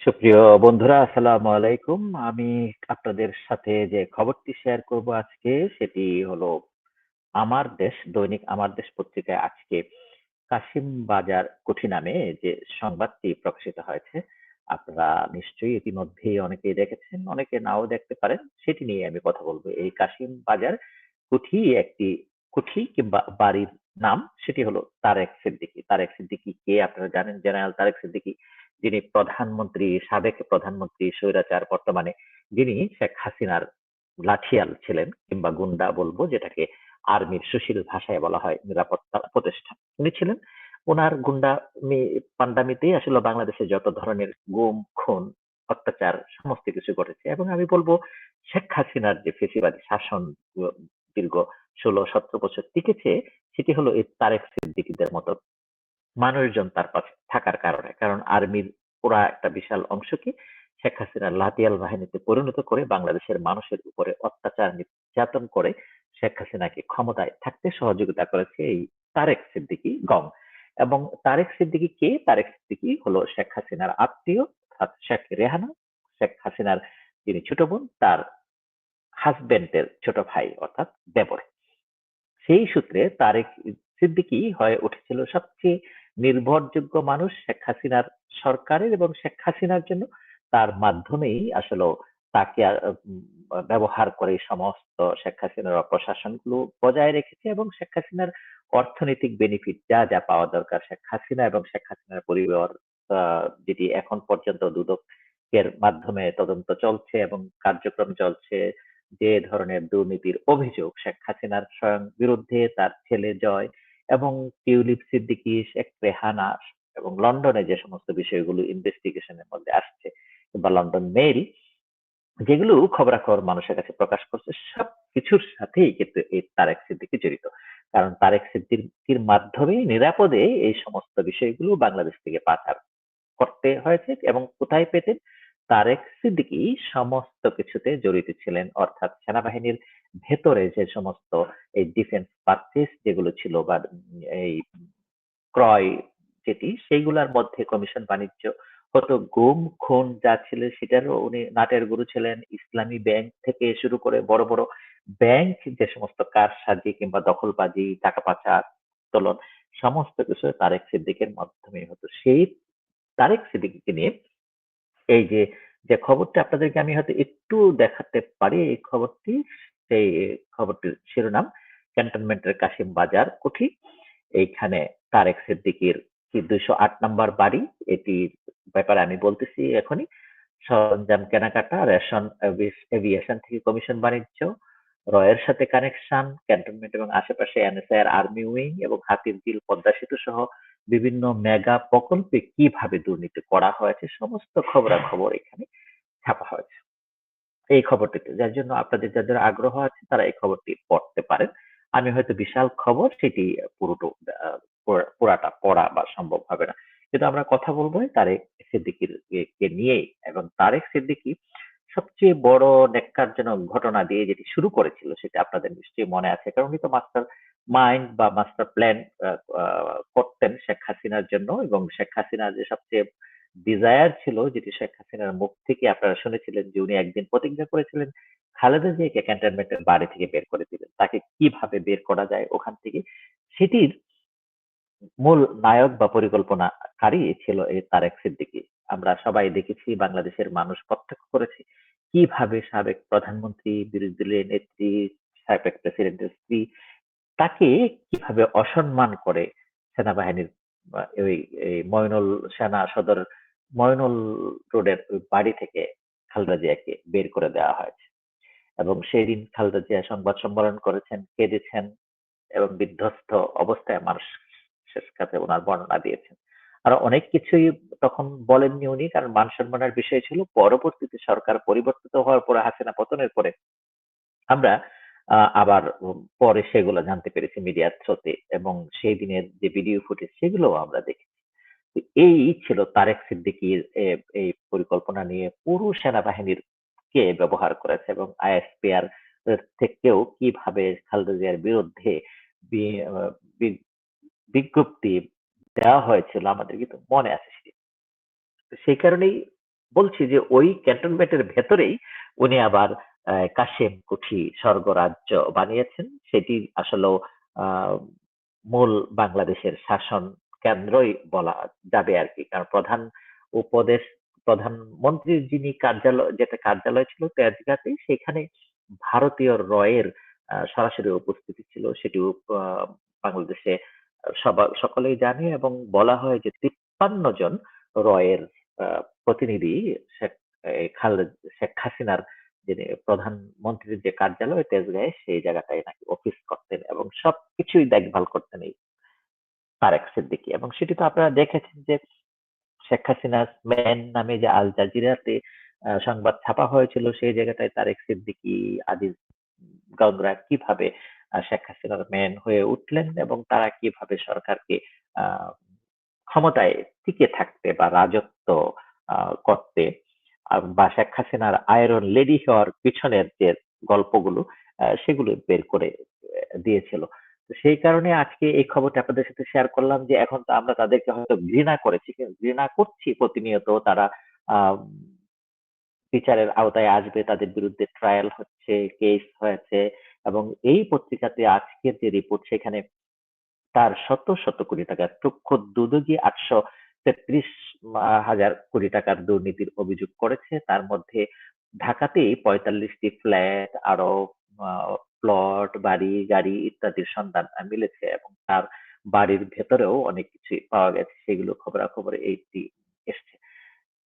সুপ্রিয় বন্ধুরা আসসালামু আলাইকুম। আমি আপনাদের সাথে যে খবরটি শেয়ার করব আজকে সেটি হলো আমার দেশ, দৈনিক আমার দেশ পত্রিকায় আজকে কাশিম বাজার কুঠি নামে যে সংবাদটি প্রকাশিত হয়েছে, আপনারা নিশ্চয়ই ইতিমধ্যেই অনেকেই দেখেছেন, অনেকে নাও দেখতে পারেন। সেটি নিয়ে আমি কথা বলব এই কাশিম বাজার কুঠি একটি কুঠি কিংবা বাড়ির নাম সেটি হলো তারেক সিদ্দিকী। তারেক সিদ্দিকী কে আপনারা জানেন জেনারেল তারেক সিদ্দিকী যিনি প্রধানমন্ত্রী, সাবেক প্রধানমন্ত্রী স্বৈরাচার বর্তমানে যিনি শেখ হাসিনার লাঠিয়াল ছিলেন কিংবা গুন্ডা বলব যেটাকে আর্মির সুশীল ভাষায় বলা হয় নিরাপত্তা উপদেষ্টা। উনি ছিলেন উনার গুন্ডা পান্ডামিতেই আসলে বাংলাদেশে যত ধরনের গুম, খুন, অত্যাচার সমস্ত কিছু ঘটেছে এবং আমি বলব শেখ হাসিনার যে ফেসিবাদী শাসন দীর্ঘ ১৬-১৭ বছর টিকেছে সেটি হলো এই তারেক সিদ্দিকীদের মতো মানুষজন তার পাশে থাকার কারণে। কারণ আর্মির পুরা একটা বিশাল অংশকে শেখ হাসিনার লাঠিয়াল বাহিনীতে পরিণত করে বাংলাদেশের মানুষের উপরে অত্যাচার নির্যাতন করে শেখ হাসিনাকে ক্ষমতায় থাকতে সহযোগিতা করেছে এই তারেক সিদ্দিকী গং। এবং তারেক সিদ্দিকী কে? তারেক সিদ্দিকী হলো শেখ হাসিনার আত্মীয় শেখ রেহানা, শেখ হাসিনার যিনি ছোট বোন তার হাসব্যান্ডের ছোট ভাই অর্থাৎ দেবর। সেই সূত্রে তারেক সিদ্দিকী হয়ে উঠেছিল সবচেয়ে নির্ভরযোগ্য মানুষ শেখ হাসিনার সরকারের এবং শেখ হাসিনার জন্য তার মাধ্যমেই আসলে তাকে ব্যবহার করে সমস্ত শেখ হাসিনার প্রশাসনগুলো বজায় রেখেছে এবং শেখ হাসিনার অর্থনৈতিক বেনিফিট যা, যা পাওয়া দরকার শেখ হাসিনা এবং শেখ হাসিনার পরিবার যেটি এখন পর্যন্ত দুদকের মাধ্যমে তদন্ত চলছে এবং কার্যক্রম চলছে। যে ধরনের দুর্নীতির অভিযোগ শেখ হাসিনার স্বয়ং বিরুদ্ধে তার ছেলে জয় এবং টিউলিপ সিদ্দিকী, শেখ রেহানা এবং লন্ডনে যে সমস্ত বিষয়গুলো ইনভেস্টিগেশন এর মধ্যে আসছে বা লন্ডন মেইল যেগুলো খবরাখবর মানুষের কাছে প্রকাশ করছে সবকিছুর সাথেই কিন্তু এই তারেক সিদ্দিকী জড়িত। কারণ তারেক সিদ্দিকীর মাধ্যমে নিরাপদে এই সমস্ত বিষয়গুলো বাংলাদেশ থেকে পাচার করতে হয়েছে এবং কোথায় পেতেন? তারেক সিদ্দিকী সমস্ত কিছুতে জড়িত ছিলেন অর্থাৎ সেনাবাহিনীর ভেতরে যে সমস্ত এই ডিফেন্স পারচেজ যেগুলো ছিল বা এই ক্রয় যেটি সেইগুলার মধ্যে কমিশন বাণিজ্য হতো গুম, খুন যা ছিল সেটারও উনি নাটের গুরু ছিলেন। ইসলামী ব্যাংক থেকে শুরু করে বড়, বড় ব্যাংক যে সমস্ত কারসাজি কিংবা দখলবাজি, টাকা পাচার, উত্তোলন সমস্ত কিছু তারেক সিদ্দিকের মাধ্যমেই হতো। সেই তারেক সিদ্দিকীকে নিয়ে এই যে, যে খবরটা আপনাদেরকে আমি হয়তো একটু দেখাতে পারি এই খবরটি, সেই খবরটির শিরোনাম ক্যান্টনমেন্টের কাশিম বাজার কুঠি। এইখানে তারেক সিদ্দিকির কি ২০৮ নাম্বার বাড়ি এটির ব্যাপারে আমি বলতেছি এখনই। সরঞ্জাম কেনাকাটা, রেশন, এভিয়েশন থেকে কমিশন বাণিজ্য, রয়ের সাথে কানেকশন, ক্যান্টনমেন্ট এবং আশেপাশে এনএসআই আর্মি উইং এবং হাতির ঝিল, পদ্মা সেতু সহ বিভিন্ন মেগা প্রকল্পে কীভাবে দুর্নীতি করা হয়েছে, সমস্ত খবরাখবর এখানে ছাপা হয়েছে। এই খবরটিতে, যার জন্য আপনাদের যাদের আগ্রহ আছে, তারা এই খবরটি পড়তে পারেন। আমি হয়তো বিশাল খবর সেটি পুরোটো পুরাটা পড়া বা সম্ভব হবে না। কিন্তু আমরা কথা বলব তারেক সিদ্দিকীর কে নিয়ে এবং তারেক সিদ্দিকি সবচেয়ে বড় ন্যাক্কারজনক ঘটনা দিয়ে যেটি শুরু করেছিল, সেটা আপনাদের নিশ্চয়ই মনে আছে। কারণ উনি তো মাস্টার মাইন্ড বা মাস্টার প্ল্যান করতেন শেখ হাসিনার জন্য এবং শেখ হাসিনার যে সবচেয়ে ডিজায়ার ছিল যেটি শেখ হাসিনার মুখ থেকে আপনারা শুনেছিলেন যে উনি একদিন প্রতিজ্ঞা করেছিলেন খালেদা জিয়াকে ক্যান্টনমেন্টের বাড়ি থেকে বের করে দিবেন। তাকে কীভাবে বের করা যায় ওখান থেকে সেটির মূল নায়ক বা পরিকল্পনাকারী ছিল এই তারেক সিদ্দিকী। আমরা সবাই দেখেছি বাংলাদেশের মানুষ প্রত্যক্ষ করেছে কীভাবে সাবেক প্রধানমন্ত্রী, বিরোধী দলীয় নেত্রী, সাবেক প্রেসিডেন্টের স্ত্রী তাকে কীভাবে অসম্মান করে সেনাবাহিনীর ওই এই মইনুল সেনা সদর মইনুল রোডের ওই বাড়ি থেকে খালেদা জিয়াকে বের করে দেওয়া হয়েছে। এবং সেদিন খালেদা জিয়া সংবাদ সম্মেলন করেছেন, কেঁদেছেন এবং বিধ্বস্ত অবস্থায় মানুষের কাছে উনার বর্ণনা দিয়েছেন। আরও অনেক কিছুই তখন বলেননি উনি কারণ মান সম্মানের বিষয় ছিল। পরবর্তীতে সরকার পরিবর্তিত হওয়ার পরে হাসিনা পতনের পরে আমরা আবার পরে সেগুলো জানতে পেরেছি মিডিয়ার থ্রুতে এবং সেই দিনের যে ভিডিও ফুটেজ সেগুলোও আমরা দেখেছি। এই ছিল তারেক সিদ্দিকীর এই পরিকল্পনা নিয়ে পুরো সেনাবাহিনীর কে ব্যবহার করেছে এবং আইএসপিআর থেকেও কীভাবে খালেদা জিয়ার বিরুদ্ধে বিজ্ঞপ্তি দেওয়া হয়েছিল আমাদের কিন্তু মনে আছে সেই কারণেই বলছি যে ওই ক্যান্টনমেন্টের ভেতরেই উনি আবার কাশেম কুঠি স্বর্গরাজ্য বানিয়েছেন। সেটি আসলেও আ মূল বাংলাদেশের শাসন কেন্দ্রই বলা যাবে আরকি। কারণ প্রধান উপদেশ প্রধানমন্ত্রীর যিনি কার্যালয়, যেটা কার্যালয় ছিল তেজগাঁতে, সেখানে ভারতীয় রয়ের সরাসরি উপস্থিতি ছিল। সেটিও বাংলাদেশে সকলেই জানে এবং বলা হয় যে ৫৩ জন রয়ের প্রতিনিধি শেখ খালেদ, শেখ হাসিনার যিনি প্রধানমন্ত্রীর যে কার্যালয় তেজগাঁয়ে সেই জায়গাটায় নাকি অফিস করতেন এবং সবকিছুই দেখভাল করতেন এই তারেক সিদ্দিকী। এবং সেটি তো আপনারা দেখেছেন যে শেখ হাসিনা ম্যান নামে যে আল জাজিরাতে সংবাদ ছাপা হয়েছিল সেই জায়গাটায় তারেক সিদ্দিকী, আজিজ গংরা কীভাবে শেখ হাসিনার ম্যান হয়ে উঠলেন এবং তারা কীভাবে সরকারকে ক্ষমতায় টিকে থাকতে বা রাজত্ব করতে বা শেখ হাসিনার আয়রন লেডি হওয়ার পিছনের যে গল্পগুলো সেগুলো বের করে দিয়েছিল। সেই কারণে আজকে এই খবরটা আপনাদের সাথে শেয়ার করলাম যে এখন তো আমরা তাদেরকে হয়তো ঘৃণা করেছি, ঘৃণা করছি প্রতিনিয়ত তারা বিচারের আওতায় আসবে, তাদের বিরুদ্ধে ট্রায়াল হচ্ছে, কেস হয়েছে এবং এই পত্রিকাতে আজকের যে রিপোর্ট সেখানে তার শত, শত কোটি টাকা চক্ষু দুদকই ৮৩৩ মা হাজার কোটি টাকার দুর্নীতির অভিযোগ করেছে। তার মধ্যে ঢাকাতেই পঁয়তাল্লিশটি ফ্ল্যাট আরও প্লট, বাড়ি, গাড়ি ইত্যাদির সন্ধান মিলেছে এবং তার বাড়ির ভেতরেও অনেক কিছুই পাওয়া গেছে। সেগুলো খবরাখবর এইটি এসছে।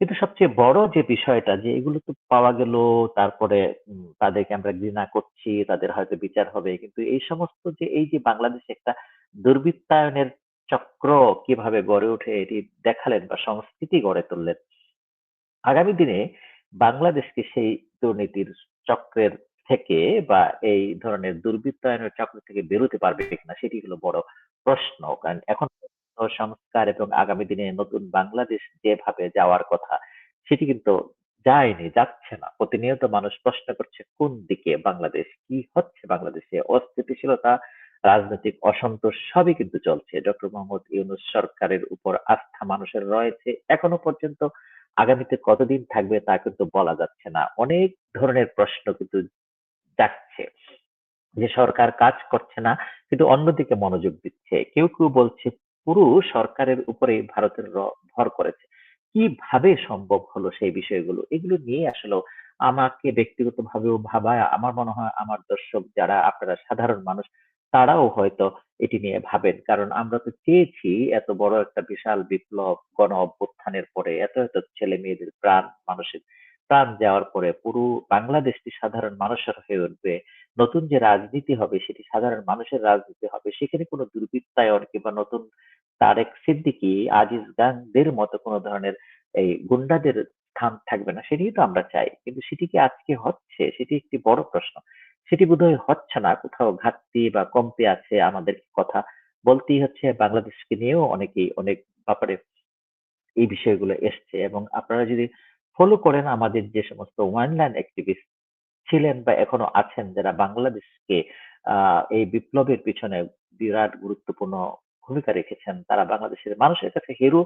কিন্তু সবচেয়ে বড় যে বিষয়টা যে এগুলো তো পাওয়া গেল, তারপরে তাদেরকে আমরা ঘৃণা করছি, তাদের হয়তো বিচার হবে। কিন্তু এই সমস্ত যে এই যে বাংলাদেশে একটা দুর্বৃত্তায়নের চক্র কীভাবে গড়ে ওঠে এটি দেখালেন বা সংস্কৃতি গড়ে তুললেন। আগামী দিনে বাংলাদেশকে সেই দুর্নীতির চক্রের থেকে বা এই ধরনের দুর্বৃত্তায়নের চক্র থেকে বেরোতে পারবে কিনা সেটি হলো বড় প্রশ্ন। কারণ এখন সংস্কার এবং আগামী দিনে নতুন বাংলাদেশ যেভাবে যাওয়ার কথা সেটি কিন্তু যায়নি, যাচ্ছে না। প্রতিনিয়ত মানুষ প্রশ্ন করছে কোন দিকে বাংলাদেশ? কি হচ্ছে বাংলাদেশে? অস্থিতিশীলতা, রাজনৈতিক অসন্তোষ সবই কিন্তু চলছে। ডক্টর মোহাম্মদ ইউনূস সরকারের উপর আস্থা মানুষের রয়েছে। এখনও পর্যন্ত আগামীতে কতদিন থাকবে তা কিন্তু বলা যাচ্ছে না। অনেক ধরনের প্রশ্ন কিন্তু যাচ্ছে। যে সরকার কাজ করছে না কিন্তু অন্যদিকে মনোযোগ দিচ্ছে। কেউ, কেউ বলছে পুরো সরকারের উপরেই ভারতের ভর করেছে। কীভাবে সম্ভব হলো সেই বিষয়গুলো? এগুলো নিয়ে আসলেও আমাকে ব্যক্তিগতভাবেও ভাবায় আমার মনে হয় আমার দর্শক যারা আপনারা সাধারণ মানুষ তারাও হয়তো এটি নিয়ে ভাবেন। কারণ আমরা তো চেয়েছি এত বড় একটা বিশাল বিপ্লব গণ অভ্যুত্থানের পরে এত, এত ছেলে-মেয়েদের প্রাণ মানুষের প্রাণ যাওয়ার পরে পুরো বাংলাদেশটি সাধারণ মানুষের হয়ে উঠবে। নতুন যে রাজনীতি হবে সেটি সাধারণ মানুষের রাজনীতি হবে। সেখানে কোনো দুর্বৃত্তায়ন কিংবা নতুন তারেক সিদ্দিকি আজিজ গ্যাংদের মতো কোনো ধরনের এই গুন্ডাদের স্থান থাকবে না। সেটিই তো আমরা চাই। কিন্তু সেটি কি আজকে হচ্ছে? সেটি একটি বড় প্রশ্ন। সেটি বোধহয় হচ্ছে না। কোথাও ঘাটতি বা কমতি আছে আমাদের কথা বলতেই হচ্ছে। বাংলাদেশকে নিয়েও অনেকেই অনেক ব্যাপারে এই বিষয়গুলো এসছে এবং আপনারা যদি ফলো করেন আমাদের যে সমস্ত ওয়ানল্যান্ড অ্যাক্টিভিস্ট ছিলেন বা এখনও আছেন যারা বাংলাদেশকে এই বিপ্লবের পিছনে বিরাট গুরুত্বপূর্ণ ভূমিকা রেখেছেন। তারা বাংলাদেশের মানুষের কাছে হিরো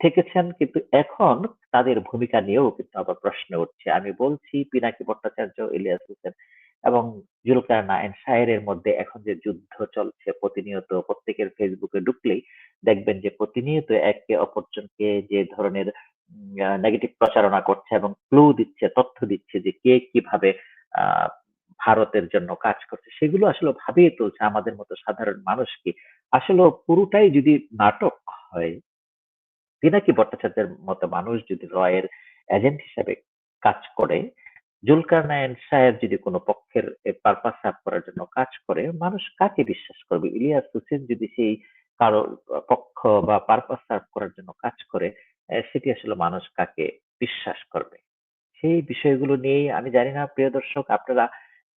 থেকেছেন কিন্তু এখন তাদের ভূমিকা নিয়েও কিন্তু আবার প্রশ্ন উঠছে। আমি বলছি পিনাকি ভট্টাচার্য, ইলিয়াস হোসেন এবং জুলকার নাইন সায়েরের মধ্যে এখন যে যুদ্ধ চলছে প্রতিনিয়ত প্রত্যেকের ফেসবুকে ঢুকলেই দেখবেন যে প্রতিনিয়ত একে অপরজনকে যে ধরনের নেগেটিভ প্রচারণা করছে এবং ক্লু দিচ্ছে, তথ্য দিচ্ছে যে কে কীভাবে ভারতের জন্য কাজ করছে। সেগুলো আসলে ভাবিয়ে তুলছে আমাদের মতো সাধারণ মানুষকে। আসলেও পুরোটাই যদি নাটক হয় পিনাকি ভট্টাচার্যের মতো মানুষ যদি রয়ের এজেন্ট হিসেবে কাজ করে, জুলকার নাইন সায়ের যদি কোনো পক্ষের পারপাস সার্ভ করার জন্য কাজ করে, মানুষ কাকে বিশ্বাস করবে? ইলিয়াস হোসেন যদি সেই কারও পক্ষ বা পারপাস সার্ভ করার জন্য কাজ করে, সেটি আসলে মানুষ কাকে বিশ্বাস করবে? সেই বিষয়গুলো নিয়েই আমি জানি না প্রিয় দর্শক আপনারা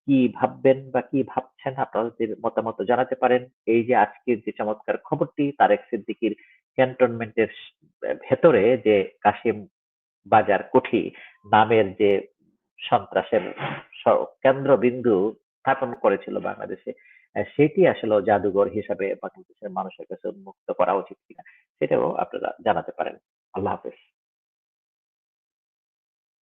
কি ভাববেন বা কি ভাবছেন আপনাদের মতামত জানাতে পারেন। এই যে আজকের যে চমৎকার খবরটি তারেক সিদ্দিকির ক্যান্টনমেন্টের ভেতরে যে কাশিম বাজার কুঠি নামের যে সন্ত্রাসের কেন্দ্রবিন্দু স্থাপন করেছিল বাংলাদেশে, সেটি আসলে জাদুঘর হিসাবে বাংলাদেশের মানুষের কাছে উন্মুক্ত করা উচিত কিনা সেটাও আপনারা জানাতে পারেন।